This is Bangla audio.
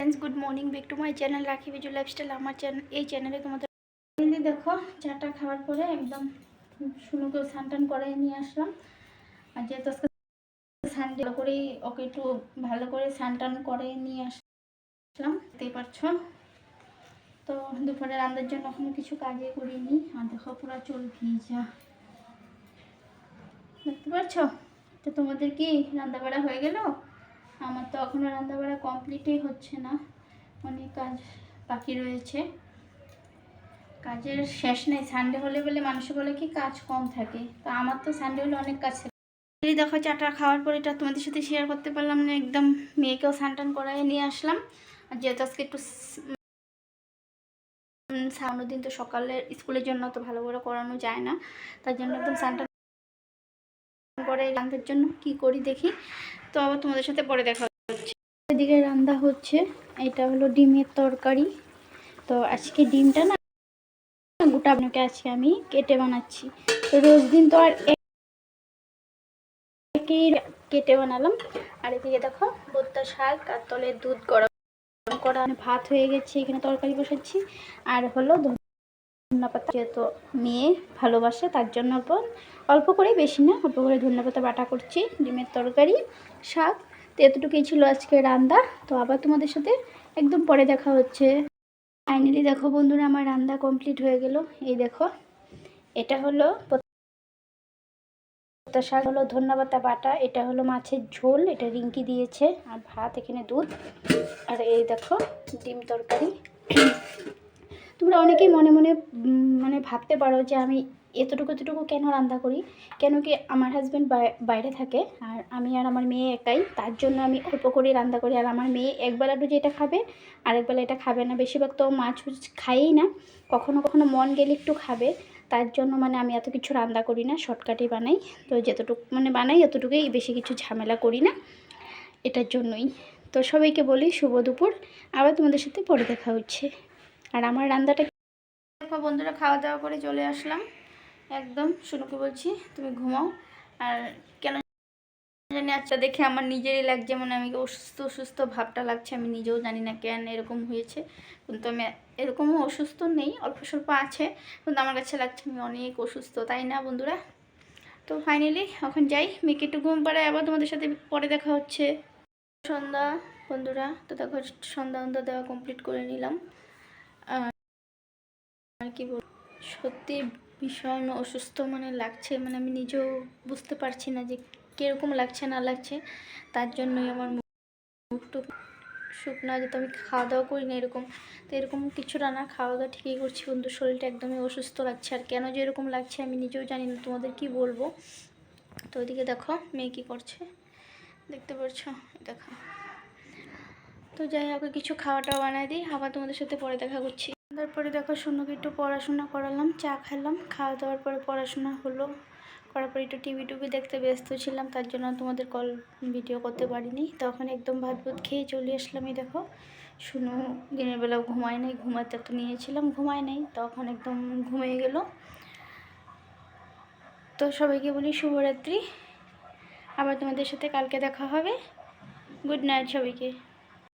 Friends good morning back to my channel Rakhi Biju lifestyle আমার চ্যানেল এই চ্যানেলে তোমাদের দেখো, চাটা খাওয়ার পরে একদম শুনুকে স্নান করে নিয়ে আসলাম। আর যেহেতু আজকে সানডে করেই ওকে একটু ভালো করে স্নান করে নিয়ে আসলাম। দেখতেই পারছ? তো দুপুরে রান্নার জন্য এখনও কিছু কাজে করিনি। আর দেখো, পুরো চুল ভিজা। দেখতে পাচ্ছো তো তোমাদের কি রান্না বাড়া হয়ে গেল? এখনও রান্নাবাড়া কমপ্লিটই হচ্ছে না। অনেক কাজ বাকি রয়েছে। কাজের শেষ নেই। সানডে হলে বলে মানুষ বলে কি কাজ কম থাকে। তো আমার তো সানডে হলে অনেক কাজ থাকে। দেখো চাটা খাওয়ার পর এটা তোমাদের সাথে শেয়ার করতে পারলাম না। একদম মেয়েকেও সানটান করাই নিয়ে আসলাম। আর যেহেতু আজকে একটু সামনের দিন তো সকালে স্কুলের জন্য তো ভালো করে করানো যায় না। তার জন্য একদম সানটান করে রান্নার জন্য কি করি দেখি। তো আবার তোমাদের সাথে পরে দেখা এদিকে রান্না হচ্ছে, এটা হলো ডিমের তরকারি। তো আজকে ডিমটা না, গোটা আপনাকে আজকে আমি কেটে বানাচ্ছি। তো রোজ দিন তো আর কেটে বানালাম। আর এদিকে দেখো, ভর্তা শাক আর তলের দুধ গরম করা। ভাত হয়ে গেছে, এখানে তরকারি বসাচ্ছি। আর হলো ধন্যা পাতা, যেহেতু মেয়ে ভালোবাসে, তার জন্য অল্প করে বেশি না, অল্প করে ধন্যা পাতা বাটা করছি, ডিমের তরকারি, শাক। তো এতটুকুই ছিল আজকে রান্না। তো আবার তোমাদের সাথে একদম পরে দেখা হচ্ছে। ফাইনালি দেখো বন্ধুরা, আমার রান্না কমপ্লিট হয়ে গেল। এই দেখো, এটা হলো শাক হলো ধন্যবাদ বাটা, এটা হলো মাছের ঝোল, এটা রিঙ্কি দিয়েছে, আর ভাত, এখানে দুধ, আর এই দেখো ডিম তরকারি। তোমরা অনেকেই মনে মনে মানে ভাবতে পারো যে আমি এতটুকু এতটুকু কেন রান্না করি? কেন কি আমার হাজব্যান্ড বাইরে থাকে আর আমি আর আমার মেয়ে একাই, তার জন্য আমি অল্প করেই রান্না করি। আর আমার মেয়ে একবেলা ডুজে এটা খাবে, আরেকবেলা এটা খাবে না। বেশিরভাগ তো মাছ খাইই না। কখনো কখনো মন গেলে একটু খাবে। তার জন্য মানে আমি এত কিছু রান্না করি না শর্টকাটই বানাই। তো যতটুকু মানে বানাই এতটুকুই, বেশি কিছু ঝামেলা করি না। এটার জন্যই। তো সবাইকে বলি শুভ দুপুর। আবার তোমাদের সাথে পরে দেখা হচ্ছে। আর আমার রান্নাটা বন্ধুরা, খাওয়া দাওয়া করে চলে আসলাম। একদম শুনুকে বলছি, তুমি ঘুমাও। আর কেন জানি আচ্ছা দেখে আমার নিজেরই লাগছে মানে আমি অসুস্থ অসুস্থ ভাবটা লাগছে, আমি নিজেও জানি না কেন এরকম হয়েছে। কিন্তু আমি এরকমও অসুস্থ নেই, অল্প স্বল্প আছে, কিন্তু আমার কাছে লাগছে আমি অনেক অসুস্থ, তাই না বন্ধুরা? তো ফাইনালি এখন যাই, মেয়েকে একটু ঘুম পাড়ায় আবার তোমাদের সাথে পরে দেখা হচ্ছে। সন্ধ্যা, বন্ধুরা, তো দেখো সন্ধ্যা সন্ধ্যা দেওয়া কমপ্লিট করে নিলাম। আর কি বল সত্যি ভীষণ অসুস্থ মানে লাগছে মানে আমি নিজেও বুঝতে পারছি না যে কীরকম লাগছে, না লাগছে। তার জন্যই আমার মুখটু শুকনো যেহেতু আমি খাওয়া দাওয়া করি না এরকম। তো এরকম কিছুটা না খাওয়া দাওয়া ঠিকই করছি, কিন্তু শরীরটা একদমই অসুস্থ লাগছে। আর কেন যে এরকম লাগছে আমি নিজেও জানি না, তোমাদের কি বলব? তো ওইদিকে দেখো, মেয়ে কী করছে? দেখতে পাচ্ছ দেখো। তো যাই হোক, কিছু খাওয়া টাওয়া বানাই দিই, আবার তোমাদের সাথে পরে দেখা করছি। তারপরে দেখো সুন্দরকে একটু পড়াশোনা করালাম, চা খেলাম, খাওয়া দাওয়ার পরে পড়াশোনা হলো। করার পরে একটু টিভি টুভি দেখতে ব্যস্ত ছিলাম, তার জন্য তোমাদের কল ভিডিও করতে পারিনি। তখন একদম ভাত ভাত খেয়ে চলে আসলাম এই দেখো। শুনো দিনের বেলা ঘুমায় নাই ঘুমাতে তো নিয়েছিলাম, ঘুমায় নাই, তখন একদম ঘুমিয়ে গেল। তো সবাইকে বলি শুভরাত্রি। আবার তোমাদের সাথে কালকে দেখা হবে। গুড নাইট সবাইকে।